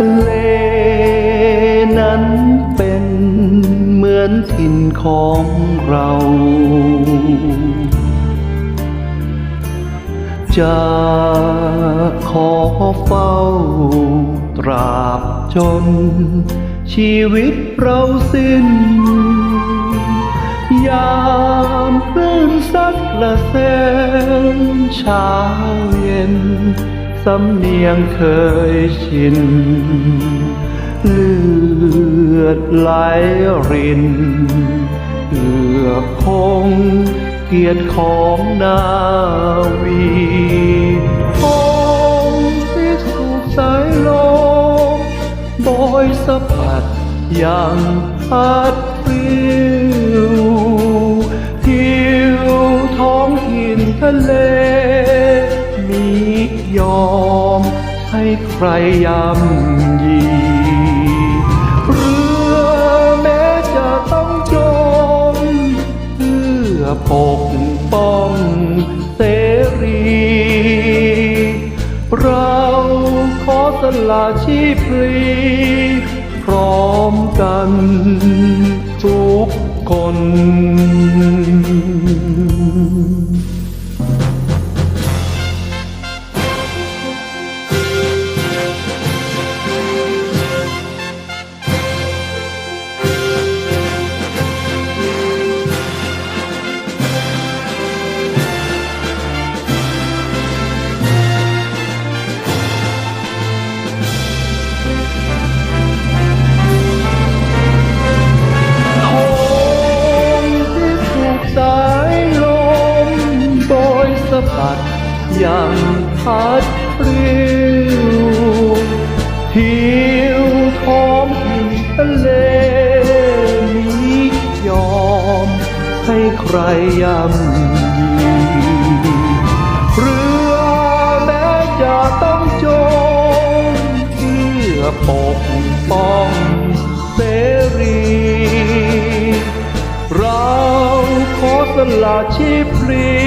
ทะเลนั้นเป็นเหมือนถิ่นของเรา จะขอเฝ้า ตราบจน ชีวิตเราสิ้น ยามคลื่นซัดกระเซ็นเช้าเย็น สำเนียงเคยชิน เลือดไหลรินเกือคงเกียรติของนาวีคงที่ถูกสายลมบอยสะพัดยังพัดปลิวทิวท้องหินทะเล ยอม ให้ใครยำยีเรือแม้จะต้องจมเพื่อปกป้องเสรี เราขอสละชีพพลีพร้อมกันทุกคน ดยังพัดปลิวทิวท้องถิ่นทะเลนี้ยอม ให้ใครยำยีเรือแม้จะต้องจมเพื่อปกป้องเสรีเราขอสละชีพพลี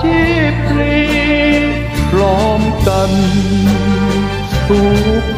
ชีพพลีพร้อมกันทุก